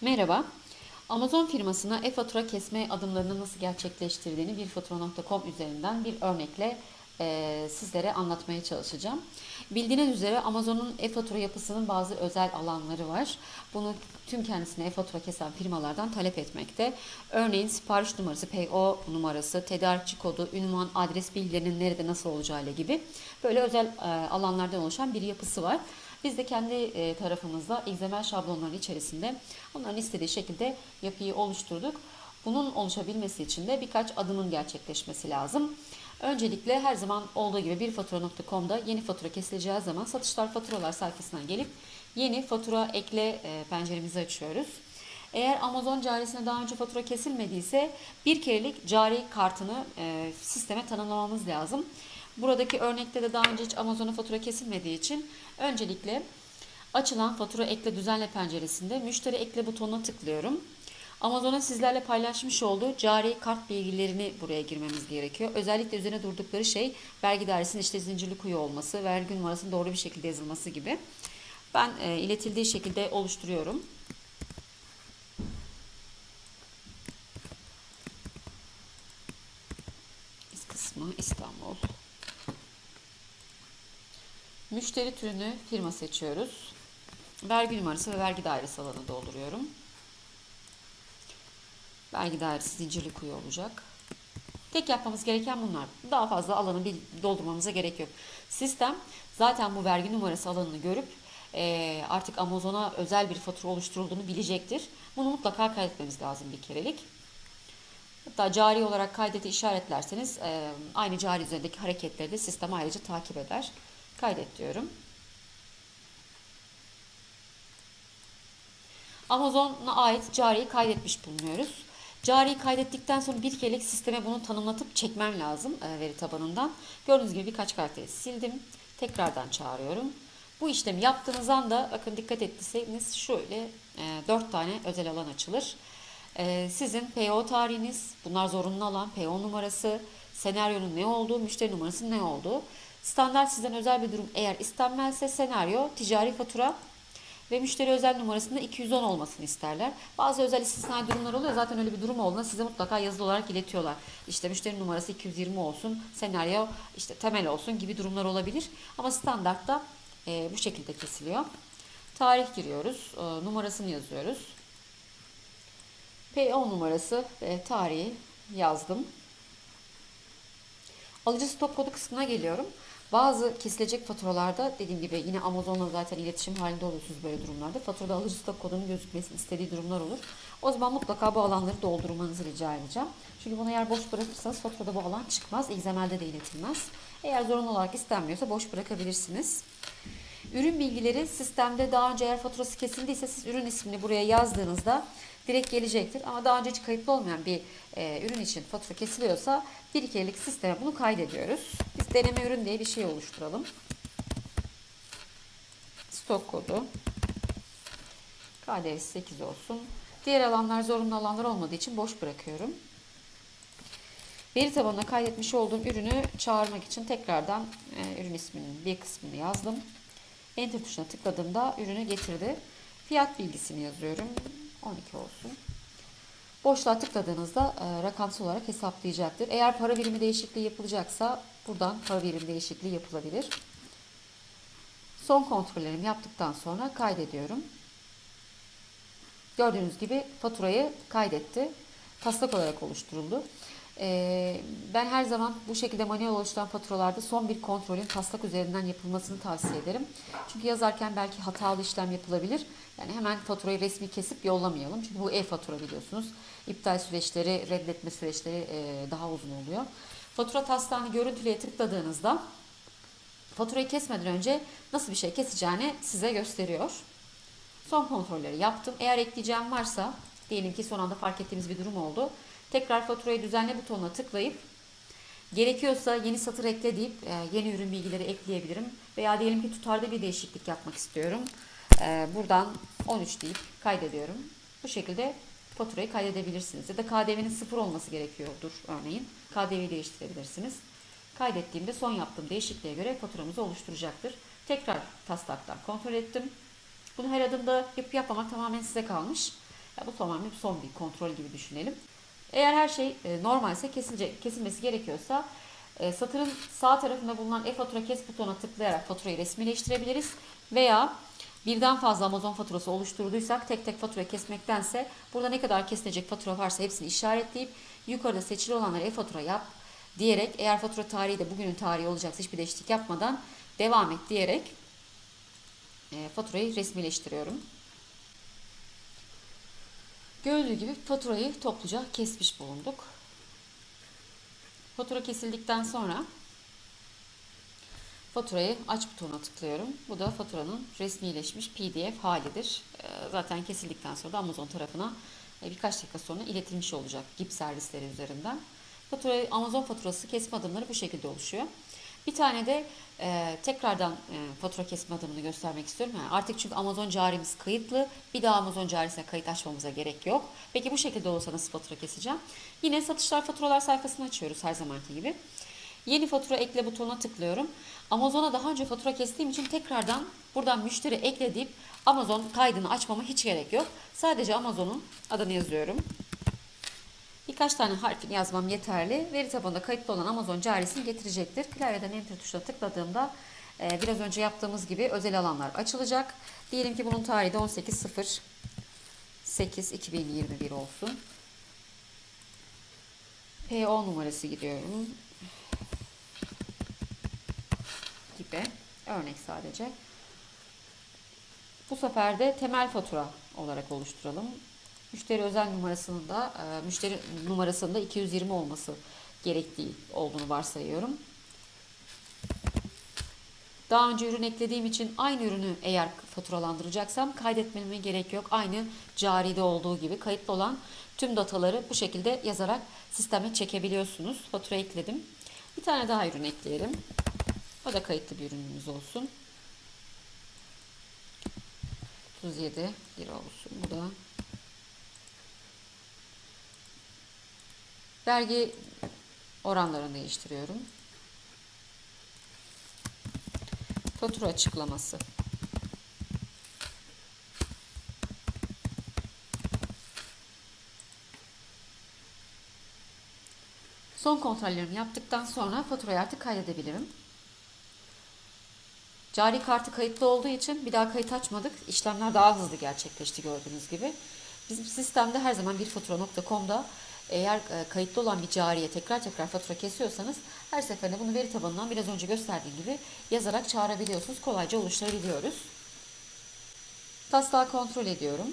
Merhaba. Amazon firmasına e-fatura kesme adımlarını nasıl gerçekleştirdiğini birfatura.com üzerinden bir örnekle e, sizlere anlatmaya çalışacağım. Bildiğiniz üzere Amazon'un e-fatura yapısının bazı özel alanları var. Bunu tüm kendisine e-fatura kesen firmalardan talep etmekte. Örneğin sipariş numarası, PO numarası, tedarikçi kodu, ünvan, adres bilgilerinin nerede nasıl olacağı ile gibi böyle özel e, alanlardan oluşan bir yapısı var. Biz de kendi e, tarafımızda XML şablonları içerisinde onların istediği şekilde yapıyı oluşturduk. Bunun oluşabilmesi için de birkaç adımın gerçekleşmesi lazım. Öncelikle her zaman olduğu gibi bir fatura.com'da yeni fatura kesileceği zaman satışlar faturalar sayfasına gelip yeni fatura ekle e, penceremizi açıyoruz. Eğer Amazon carisine daha önce fatura kesilmediyse bir kerelik cari kartını e, sisteme tanımlamamız lazım. Buradaki örnekte de daha önce hiç Amazon'a fatura kesilmediği için öncelikle açılan fatura ekle düzenle penceresinde müşteri ekle butonuna tıklıyorum. Amazon'un sizlerle paylaşmış olduğu cari kart bilgilerini buraya girmemiz gerekiyor. Özellikle üzerine durdukları şey vergi dairesinin işte zincirli kuyu olması, vergi numarasının doğru bir şekilde yazılması gibi. Ben e, iletildiği şekilde oluşturuyorum. Müşteri türünü firma seçiyoruz. Vergi numarası ve vergi dairesi alanı dolduruyorum. Vergi dairesi zincirli kuyu olacak. Tek yapmamız gereken bunlar. Daha fazla alanı doldurmamıza gerek yok. Sistem zaten bu vergi numarası alanını görüp artık Amazon'a özel bir fatura oluşturulduğunu bilecektir. Bunu mutlaka kaydetmemiz lazım bir kerelik. Hatta cari olarak kaydeti işaretlerseniz aynı cari üzerindeki hareketleri de sistem ayrıca takip eder. Kaydet diyorum. Amazon'a ait cariyi kaydetmiş bulunuyoruz. Cariyi kaydettikten sonra bir kerelik sisteme bunu tanımlatıp çekmem lazım e, veri tabanından. Gördüğünüz gibi birkaç karakteri sildim. Tekrardan çağırıyorum. Bu işlemi yaptığınız anda bakın dikkat ettiyseniz şöyle e, 4 tane özel alan açılır. E, sizin PO tarihiniz, bunlar zorunlu alan, PO numarası, senaryonun ne olduğu, müşteri numarasının ne olduğu. Standart sizden özel bir durum eğer istenmezse senaryo, ticari fatura ve müşteri özel numarasında 210 olmasını isterler. Bazı özel istisnai durumlar oluyor. Zaten öyle bir durum olduğunda size mutlaka yazılı olarak iletiyorlar. İşte müşteri numarası 220 olsun, senaryo işte temel olsun gibi durumlar olabilir. Ama standartta e, bu şekilde kesiliyor. Tarih giriyoruz, e, numarasını yazıyoruz. PO numarası ve tarihi yazdım. Alıcı stok kodu kısmına geliyorum. Bazı kesilecek faturalarda dediğim gibi yine Amazon'la zaten iletişim halinde oluyorsunuz böyle durumlarda. Faturada alıcı stok kodunun gözükmesini istediği durumlar olur. O zaman mutlaka bu alanları doldurmanızı rica edeceğim. Çünkü bunu eğer boş bırakırsanız faturada bu alan çıkmaz. XML'de de iletilmez. Eğer zorunlu olarak istenmiyorsa boş bırakabilirsiniz. Ürün bilgileri sistemde daha önce eğer faturası kesildiyse siz ürün ismini buraya yazdığınızda direkt gelecektir. Ama daha önce hiç kayıtlı olmayan bir e, ürün için fatura kesiliyorsa bir kerelik sisteme bunu kaydediyoruz. Biz deneme ürün diye bir şey oluşturalım. Stok kodu. KDV 8 olsun. Diğer alanlar zorunlu alanlar olmadığı için boş bırakıyorum. Veri tabanına kaydetmiş olduğum ürünü çağırmak için tekrardan e, ürün isminin bir kısmını yazdım. Enter tuşuna tıkladığımda ürünü getirdi. Fiyat bilgisini yazıyorum. 12 olsun. Boşluğa tıkladığınızda e, rakamsal olarak hesaplayacaktır. Eğer para birimi değişikliği yapılacaksa buradan para birim değişikliği yapılabilir. Son kontrollerimi yaptıktan sonra kaydediyorum. Gördüğünüz gibi faturayı kaydetti. Taslak olarak oluşturuldu. Ee, ben her zaman bu şekilde manuel oluşturan faturalarda son bir kontrolün taslak üzerinden yapılmasını tavsiye ederim. Çünkü yazarken belki hatalı işlem yapılabilir. Yani hemen faturayı resmi kesip yollamayalım. Çünkü bu e-fatura biliyorsunuz. İptal süreçleri, reddetme süreçleri e, daha uzun oluyor. Fatura taslağını görüntüleye tıkladığınızda faturayı kesmeden önce nasıl bir şey keseceğini size gösteriyor. Son kontrolleri yaptım. Eğer ekleyeceğim varsa diyelim ki son anda fark ettiğimiz bir durum oldu. Tekrar faturayı düzenle butonuna tıklayıp gerekiyorsa yeni satır ekle deyip e, yeni ürün bilgileri ekleyebilirim. Veya diyelim ki tutarda bir değişiklik yapmak istiyorum. E, buradan 13 deyip kaydediyorum. Bu şekilde faturayı kaydedebilirsiniz. Ya da KDV'nin sıfır olması gerekiyordur örneğin. KDV'yi değiştirebilirsiniz. Kaydettiğimde son yaptığım değişikliğe göre faturamızı oluşturacaktır. Tekrar taslaktan kontrol ettim. Bunu her adımda yapıp yapmamak tamamen size kalmış. Ya bu tamamen son bir kontrol gibi düşünelim. Eğer her şey e, normalse kesilecek, kesilmesi gerekiyorsa e, satırın sağ tarafında bulunan e-fatura kes butonuna tıklayarak faturayı resmileştirebiliriz. Veya birden fazla Amazon faturası oluşturduysak tek tek fatura kesmektense burada ne kadar kesilecek fatura varsa hepsini işaretleyip yukarıda seçili olanları e-fatura yap diyerek eğer fatura tarihi de bugünün tarihi olacaksa hiçbir değişiklik yapmadan devam et diyerek e, faturayı resmileştiriyorum. Gördüğü gibi faturayı topluca kesmiş bulunduk. Fatura kesildikten sonra faturayı aç butonuna tıklıyorum. Bu da faturanın resmileşmiş PDF halidir. Ee, Zaten kesildikten sonra da Amazon tarafına e, birkaç dakika sonra iletilmiş olacak GIP servisleri üzerinden. Faturayı, Amazon faturası kesme adımları bu şekilde oluşuyor. Bir tane de e, tekrardan e, fatura kesme adımını göstermek istiyorum. Yani artık çünkü Amazon carimiz kayıtlı. Bir daha Amazon carisine kayıt açmamıza gerek yok. Peki bu şekilde olursa nasıl fatura keseceğim? Yine satışlar faturalar sayfasını açıyoruz her zamanki gibi. Yeni fatura ekle butonuna tıklıyorum. Amazon'a daha önce fatura kestiğim için tekrardan buradan müşteri ekle deyip Amazon kaydını açmama hiç gerek yok. Sadece Amazon'un adını yazıyorum. Birkaç tane harfini yazmam yeterli. Veri tabanında kayıtlı olan Amazon carisini getirecektir. Klavyeden Enter tuşuna tıkladığımda e, biraz önce yaptığımız gibi özel alanlar açılacak. Diyelim ki bunun tarihi de 18.08.2021 olsun. PO numarası gidiyorum. Gibi. Örnek sadece. Bu sefer de temel fatura olarak oluşturalım. Müşteri özel numarasının da e, müşteri numarasında 220 olması gerektiği olduğunu varsayıyorum. Daha önce ürün eklediğim için aynı ürünü eğer faturalandıracaksam kaydetmeme gerek yok. Aynı caride olduğu gibi kayıtlı olan tüm dataları bu şekilde yazarak sisteme çekebiliyorsunuz. Fatura ekledim. Bir tane daha ürün ekleyelim. O da kayıtlı bir ürünümüz olsun. 37 lira olsun. Bu da Vergi oranlarını değiştiriyorum. Fatura açıklaması. Son kontrollerimi yaptıktan sonra faturayı artık kaydedebilirim. Cari kartı kayıtlı olduğu için bir daha kayıt açmadık. İşlemler daha hızlı gerçekleşti gördüğünüz gibi. Bizim sistemde her zaman birfatura.com'da eğer e, kayıtlı olan bir cariye tekrar tekrar fatura kesiyorsanız her seferinde bunu veri tabanından biraz önce gösterdiğim gibi yazarak çağırabiliyorsunuz. Kolayca oluşturabiliyoruz. Taslağı kontrol ediyorum.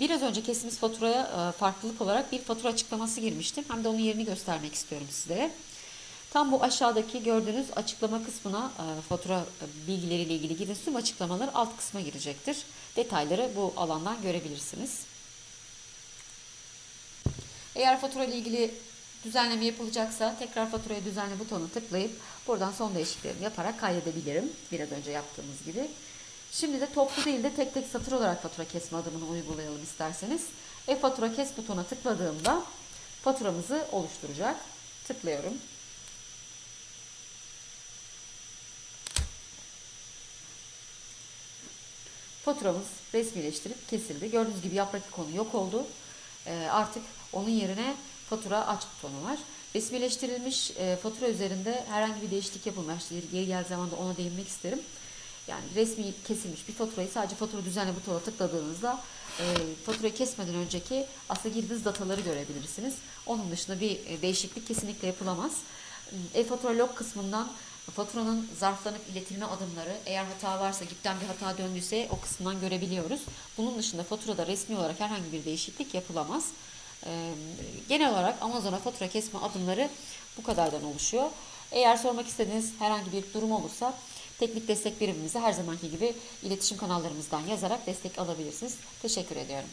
Biraz önce kestiğimiz faturaya e, farklılık olarak bir fatura açıklaması girmiştim. Hem de onun yerini göstermek istiyorum sizlere. Tam bu aşağıdaki gördüğünüz açıklama kısmına e, fatura bilgileriyle ilgili gidin tüm açıklamalar alt kısma girecektir. Detayları bu alandan görebilirsiniz. Eğer fatura ile ilgili düzenleme yapılacaksa tekrar faturaya düzenle butonu tıklayıp buradan son değişikliklerimi yaparak kaydedebilirim. Biraz önce yaptığımız gibi. Şimdi de toplu değil de tek tek satır olarak fatura kesme adımını uygulayalım isterseniz. E-fatura kes butona tıkladığımda faturamızı oluşturacak. Tıklıyorum. Faturamız resmileştirip kesildi. Gördüğünüz gibi yaprak ikonu yok oldu. Ee, artık onun yerine fatura aç butonu var. Resmileştirilmiş e, fatura üzerinde herhangi bir değişiklik yapılmaz. Geri gel zamanda ona değinmek isterim. Yani resmi kesilmiş bir faturayı sadece fatura düzenle butona tıkladığınızda e, faturayı kesmeden önceki aslında girdiğiniz dataları görebilirsiniz. Onun dışında bir e, değişiklik kesinlikle yapılamaz. E-fatura log kısmından faturanın zarflanıp iletilme adımları eğer hata varsa gipten bir hata döndüyse o kısımdan görebiliyoruz. Bunun dışında faturada resmi olarak herhangi bir değişiklik yapılamaz. Ee, genel olarak Amazon'a fatura kesme adımları bu kadardan oluşuyor. Eğer sormak istediğiniz herhangi bir durum olursa teknik destek birimimize her zamanki gibi iletişim kanallarımızdan yazarak destek alabilirsiniz. Teşekkür ediyorum.